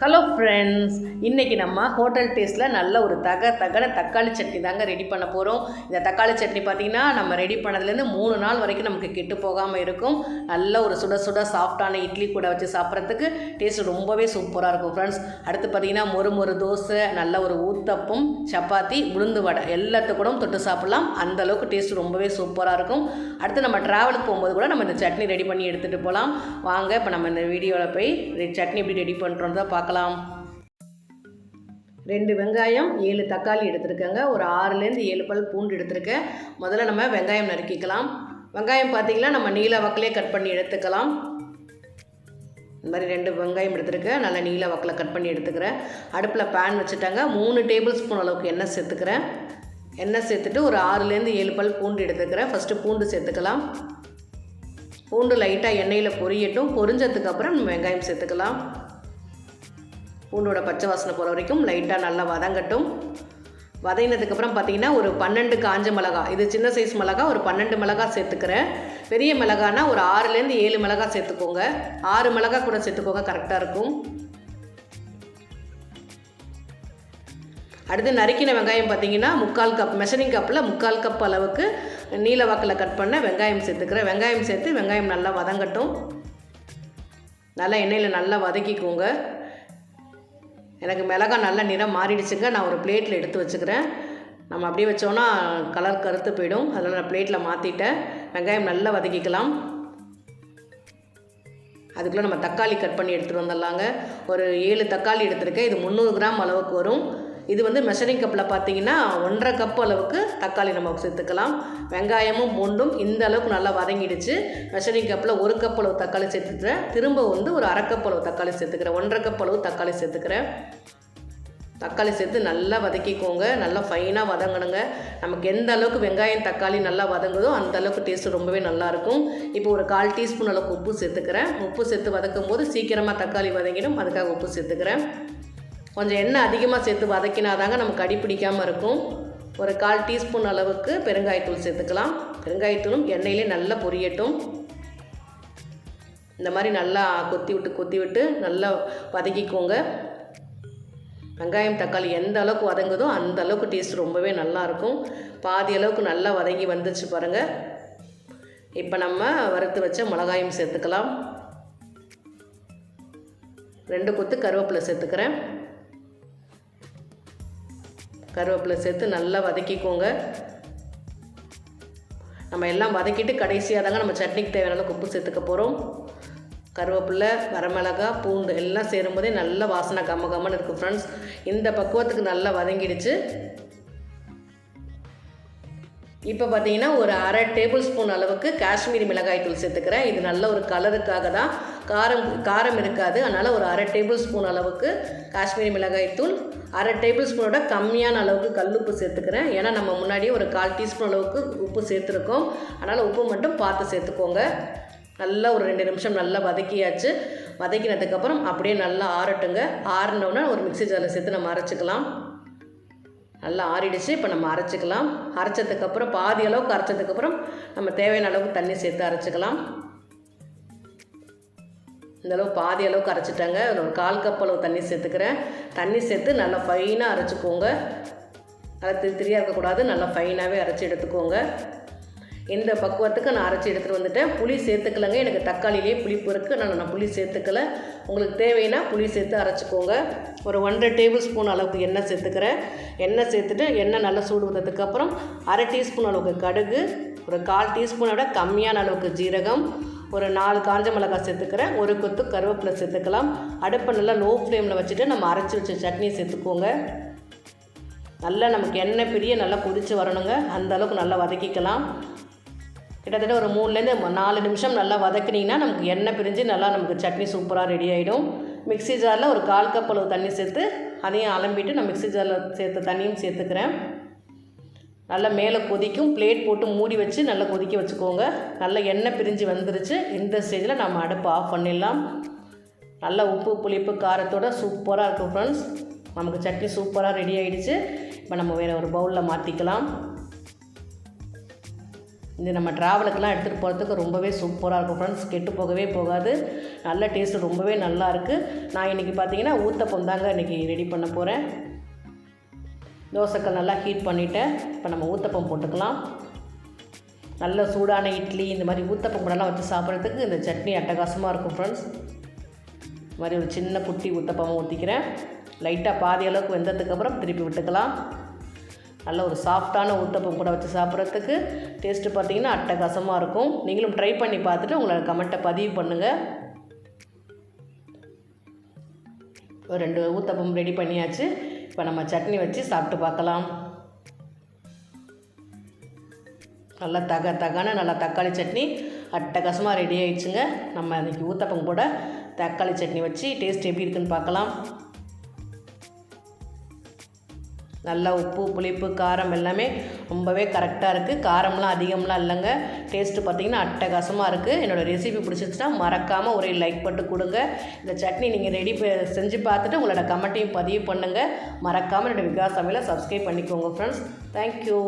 Hello friends இன்றைக்கி நம்ம hotel டேஸ்ட்டில் நல்ல ஒரு தக தகன தக்காளி சட்னி தாங்க ரெடி பண்ண போகிறோம் இந்த தக்காளி சட்னி பார்த்திங்கன்னா நம்ம ரெடி பண்ணதுலேருந்து மூணு நாள் வரைக்கும் நமக்கு கெட்டு போகாமல் இருக்கும். நல்ல ஒரு சுட சுட சாஃப்டான இட்லி கூட வச்சு சாப்பிட்றதுக்கு டேஸ்ட் ரொம்பவே சூப்பராக இருக்கும் ஃப்ரெண்ட்ஸ் அடுத்து பார்த்திங்கன்னா மொறு மொறு தோசை நல்ல ஒரு ஊத்தப்பம் சப்பாத்தி உளுந்து வடை எல்லாத்துக்கூட தொட்டு சாப்பிட்லாம். அந்த அளவுக்கு டேஸ்ட் ரொம்பவே சூப்பராக இருக்கும். அடுத்து நம்ம ட்ராவலுக்கு போகும்போது கூட நம்ம இந்த சட்னி ரெடி பண்ணி எடுத்துகிட்டு போகலாம் வாங்க இப்போ நம்ம இந்த வீடியோவில் போய் சட்னி எப்படி ரெடி பண்ணுறோம் தான் பார்க்கலாம். ரெண்டு வெங்காயம் ஏழு தக்காளி எடுத்துருக்கேங்க. ஒரு ஆறுலேருந்து ஏழு பல் பூண்டு எடுத்துருக்கேன். முதல்ல நம்ம வெங்காயம் நறுக்கிக்கலாம். வெங்காயம் பார்த்தீங்கன்னா நம்ம நீல வக்கலே கட் பண்ணி எடுத்துக்கலாம். இந்த மாதிரி ரெண்டு வெங்காயம் எடுத்துருக்கேன். நல்லா நீல வக்கில் கட் பண்ணி எடுத்துக்கிறேன். அடுப்பில் பேன் வச்சுட்டாங்க. மூணு டேபிள் ஸ்பூன் அளவுக்கு எண்ணெய் சேர்த்துக்கிறேன். எண்ணெய் சேர்த்துட்டு ஒரு ஆறுலேருந்து ஏழு பல் பூண்டு எடுத்துக்கிறேன். ஃபஸ்ட்டு பூண்டு சேர்த்துக்கலாம். பூண்டு லைட்டாக எண்ணெயில் பொரியட்டும். பொரிஞ்சதுக்கப்புறம் நம்ம வெங்காயம் சேர்த்துக்கலாம். பூண்டோட பச்சை வாசனை போகிற வரைக்கும் லைட்டாக நல்லா வதங்கட்டும். வதங்கினதுக்கப்புறம் பார்த்தீங்கன்னா ஒரு பன்னெண்டு காஞ்ச மிளகா இது சின்ன சைஸ் மிளகா ஒரு பன்னெண்டு மிளகா சேர்த்துக்கிறேன். பெரிய மிளகானா ஒரு ஆறுலேருந்து ஏழு மிளகா சேர்த்துக்கோங்க. ஆறு மிளகா கூட சேர்த்துக்கோங்க கரெக்டாக இருக்கும். அடுத்து நறுக்கின வெங்காயம் பார்த்தீங்கன்னா முக்கால் கப் மெஷரிங் கப்பில் முக்கால் கப் அளவுக்கு நீல வாக்கில் கட் பண்ண வெங்காயம் சேர்த்துக்கிறேன். வெங்காயம் சேர்த்து வெங்காயம் நல்லா வதங்கட்டும். நல்லா எண்ணெயில் நல்லா வதக்கிக்கோங்க. எனக்கு மிளகா நல்ல நிறம் மாறிடுச்சுங்க. நான் ஒரு பிளேட்டில் எடுத்து வச்சுக்கிறேன். நம்ம அப்படியே வச்சோன்னா கலர் கருத்து போயிடும். அதனால் நான் பிளேட்டில் மாற்றிட்டேன் வெங்காயம் நல்லா வதக்கிக்கலாம். அதுக்குள்ளே நம்ம தக்காளி கட் பண்ணி எடுத்துகிட்டு வந்துடலாங்க. ஒரு ஏழு தக்காளி எடுத்திருக்கேன். இது முந்நூறு கிராம் அளவுக்கு வரும். இது வந்து மெஷரிங் கப்பில் பார்த்தீங்கன்னா ஒன்றரை கப் அளவுக்கு தக்காளி நம்ம சேர்த்துக்கலாம். வெங்காயமும் பூண்டும் இந்த அளவுக்கு நல்லா வதங்கிடுச்சு. மெஷரிங் கப்பில் ஒரு கப் அளவு தக்காளி சேர்த்துக்கிறேன். திரும்ப வந்து ஒரு அரை கப் அளவு தக்காளி சேர்த்துக்கிறேன். ஒன்றரை கப் அளவு தக்காளி சேர்த்துக்கிறேன். தக்காளி சேர்த்து நல்லா வதக்கிக்கோங்க. நல்லா ஃபைனாக வதங்கணுங்க. நமக்கு எந்த அளவுக்கு வெங்காயம் தக்காளி நல்லா வதங்குதோ அந்த அளவுக்கு டேஸ்ட் ரொம்பவே நல்லாயிருக்கும் இப்போ ஒரு கால் டீஸ்பூன் அளவுக்கு உப்பு சேர்த்துக்கிறேன். உப்பு சேர்த்து வதக்கும் போது சீக்கிரமாக தக்காளி வதங்கிடும். அதுக்காக உப்பு சேர்த்துக்கிறேன். கொஞ்சம் எண்ணெய் அதிகமாக சேர்த்து வதக்கினாதாங்க நமக்கு அடி பிடிக்காமல் இருக்கும். ஒரு கால் டீஸ்பூன் அளவுக்கு பெருங்காயத்தூள் சேர்த்துக்கலாம். பெருங்காயத்தூளும் எண்ணெயிலே நல்லா பொரியட்டும். இந்த மாதிரி நல்லா கொத்தி விட்டு கொத்தி விட்டு நல்லா வதக்கிக்கோங்க. வெங்காயம் தக்காளி எந்த அளவுக்கு வதங்குதோ அந்த அளவுக்கு டேஸ்ட் ரொம்பவே நல்லாயிருக்கும் பாதி அளவுக்கு நல்லா வதங்கி வந்துச்சு பாருங்கள் இப்போ நம்ம வறுத்து வச்ச மிளகாயும் சேர்த்துக்கலாம். ரெண்டு கொத்து கருவேப்பிலை சேர்த்துக்கிறேன். கருவேப்பிலை சேர்த்து நல்லா வதக்கிக்கோங்க. நம்ம எல்லாம் வதக்கிட்டு கடைசியாக தாங்க நம்ம சட்னிக்கு தேவையான அளவுக்கு உப்பு சேர்த்துக்க போகிறோம் கருவேப்பிலை வரமிளகா பூண்டு எல்லாம் சேரும்போதே நல்ல வாசனை கம்ம கம்மன்னு இருக்குது ஃப்ரெண்ட்ஸ் இந்த பக்குவத்துக்கு நல்லா வதங்கிடுச்சு. இப்போ பார்த்தீங்கன்னா ஒரு அரை டேபிள் ஸ்பூன் அளவுக்கு காஷ்மீரி மிளகாய் தூள் சேர்த்துக்கிறேன். இது நல்ல ஒரு கலருக்காக தான் காரம் காரம் இருக்காது. அதனால் ஒரு அரை டேபிள் ஸ்பூன் அளவுக்கு காஷ்மீரி மிளகாய் தூள் அரை டேபிள் ஸ்பூனோட கம்மியான அளவுக்கு கல்லுப்பு சேர்த்துக்கிறேன். ஏன்னா நம்ம முன்னாடியே ஒரு கால் டீஸ்பூன் அளவுக்கு உப்பு சேர்த்துருக்கோம். அதனால் உப்பு மட்டும் பார்த்து சேர்த்துக்கோங்க. நல்லா ஒரு ரெண்டு நிமிஷம் நல்லா வதக்கியாச்சு. வதக்கினதுக்கப்புறம் அப்படியே நல்லா ஆறட்டுங்க. ஆறினோன்னா ஒரு மிக்ஸி ஜாரில் சேர்த்து நம்ம அரைச்சிக்கலாம். நல்லா ஆறிடுச்சு. இப்போ நம்ம அரைச்சிக்கலாம். அரைச்சதுக்கப்புறம் பாதி அளவுக்கு அரைச்சதுக்கப்புறம் நம்ம தேவையான அளவுக்கு தண்ணி சேர்த்து அரைச்சிக்கலாம். இந்தளவு பாதி அளவுக்கு அரைச்சிட்டாங்க அதில் ஒரு கால் கப் அளவு தண்ணி சேர்த்துக்கிறேன். தண்ணி சேர்த்து நல்லா ஃபைனாக அரைச்சிக்கோங்க. நல்லா திரி திரியாக இருக்கக்கூடாது. நல்லா ஃபைனாகவே அரைச்சி எடுத்துக்கோங்க. இந்த பக்குவத்துக்கு நான் அரைச்சி எடுத்துகிட்டு வந்துட்டேன். புளி சேர்த்துக்கலங்க. எனக்கு தக்காளிலேயே புளிப்பு இருக்குது நான் நான் புளி சேர்த்துக்கல. உங்களுக்கு தேவைன்னா புளி சேர்த்து அரைச்சிக்கோங்க. ஒரு ஒன்றரை டேபிள் ஸ்பூன் அளவுக்கு எண்ணெய் சேர்த்துக்கிறேன். எண்ணெய் சேர்த்துட்டு எண்ணெய் நல்லா சூடு வந்ததுக்கப்புறம் அரை டீஸ்பூன் அளவுக்கு கடுகு. ஒரு கால் டீஸ்பூனோட கம்மியான அளவுக்கு ஜீரகம். ஒரு நாலு காஞ்ச மிளகாய் சேர்த்துக்கிறேன் ஒரு கொத்து கருவேப்பிலை சேர்த்துக்கலாம். அடுப்பை நல்லா லோ ஃப்ளேமில் வச்சுட்டு நம்ம அரைச்சி வச்ச சட்னி சேர்த்துக்கோங்க. நல்லா நமக்கு எண்ணெய் பிரிய நல்லா கொதித்து வரணுங்க. அந்த அளவுக்கு நல்லா வதக்கிக்கலாம். கிட்டத்தட்ட ஒரு மூணுலேருந்து நாலு நிமிஷம் நல்லா வதக்குனீங்கன்னா நமக்கு எண்ணெய் பிரிஞ்சு நல்லா நமக்கு சட்னி சூப்பராக ரெடி ஆகிடும் மிக்ஸி ஜாரில் ஒரு கால் கப் அளவு தண்ணி சேர்த்து அதையும் அலம்பிட்டு நான் மிக்ஸி ஜாரில் சேர்த்த தண்ணியும் சேர்த்துக்கிறேன். நல்லா மேலே கொதிக்கும். பிளேட் போட்டு மூடி வச்சு நல்லா கொதிக்க வச்சுக்கோங்க. நல்லா எண்ணெய் பிரிஞ்சு வந்துருச்சு. இந்த ஸ்டேஜில் நம்ம அடுப்பு ஆஃப் பண்ணிடலாம். நல்ல உப்பு புளிப்பு காரத்தோட சூப்பராக இருக்கும் ஃப்ரெண்ட்ஸ் நமக்கு சட்னி சூப்பராக ரெடி ஆகிடுச்சு இப்போ நம்ம வேறு ஒரு பவுலில் மாற்றிக்கலாம் இது நம்ம ட்ராவலுக்கெல்லாம் எடுத்துகிட்டு போகிறதுக்கு ரொம்பவே சூப்பராக இருக்கும் ஃப்ரெண்ட்ஸ் கெட்டு போகவே போகாது. நல்ல டேஸ்ட்டு ரொம்பவே நல்லா இருக்குது நான் இன்றைக்கி பார்த்தீங்கன்னா ஊத்தப்பம் தாங்க இன்றைக்கி ரெடி பண்ண போகிறேன் தோசைக்கல் நல்லா ஹீட் பண்ணிவிட்டேன் இப்போ நம்ம ஊத்தப்பம் போட்டுக்கலாம். நல்ல சூடான இட்லி இந்த மாதிரி ஊத்தப்பம் கூடலாம் வச்சு சாப்பிட்றதுக்கு இந்த சட்னி அட்டகாசமாக இருக்கும் ஃப்ரெண்ட்ஸ் இது மாதிரி ஒரு சின்ன குட்டி ஊத்தப்பமாக ஊற்றிக்கிறேன் லைட்டாக பாதி அளவுக்கு வெந்ததுக்கப்புறம் திருப்பி விட்டுக்கலாம். நல்ல ஒரு சாஃப்டான ஊத்தப்பம் கூட வச்சு சாப்பிட்றதுக்கு டேஸ்ட்டு பார்த்தீங்கன்னா அட்டகாசமாக இருக்கும். நீங்களும் ட்ரை பண்ணி பார்த்துட்டு உங்களோட கமெண்ட்டை பதிவு பண்ணுங்கள் ஒரு ரெண்டு ஊத்தப்பம் ரெடி பண்ணியாச்சு. இப்போ நம்ம சட்னி வச்சு சாப்பிட்டு பார்க்கலாம். நல்லா தக தகான நல்லா தக்காளி சட்னி அட்டகாசமாக ரெடி ஆயிடுச்சுங்க. நம்ம இன்றைக்கி ஊத்தப்பம் கூட தக்காளி சட்னி வச்சு டேஸ்ட் எப்படி இருக்குன்னு பார்க்கலாம். நல்லா உப்பு புளிப்பு காரம் எல்லாமே ரொம்பவே கரெக்டாக இருக்குது காரம்லாம் அதிகம்லாம் இல்லைங்க. டேஸ்ட்டு பார்த்திங்கன்னா அட்டகாசமாக இருக்குது என்னோடய ரெசிபி பிடிச்சிருச்சுன்னா மறக்காமல் ஒரே லைக் போட்டு கொடுங்க. இந்த சட்னி நீங்கள் ரெடி செஞ்சு பார்த்துட்டு உங்களோட கமெண்ட்டையும் பதிவு பண்ணுங்கள் மறக்காமல் என்னோடய விகாஸ் சமையலை சப்ஸ்கிரைப் பண்ணிக்கோங்க ஃப்ரெண்ட்ஸ் தேங்க்யூ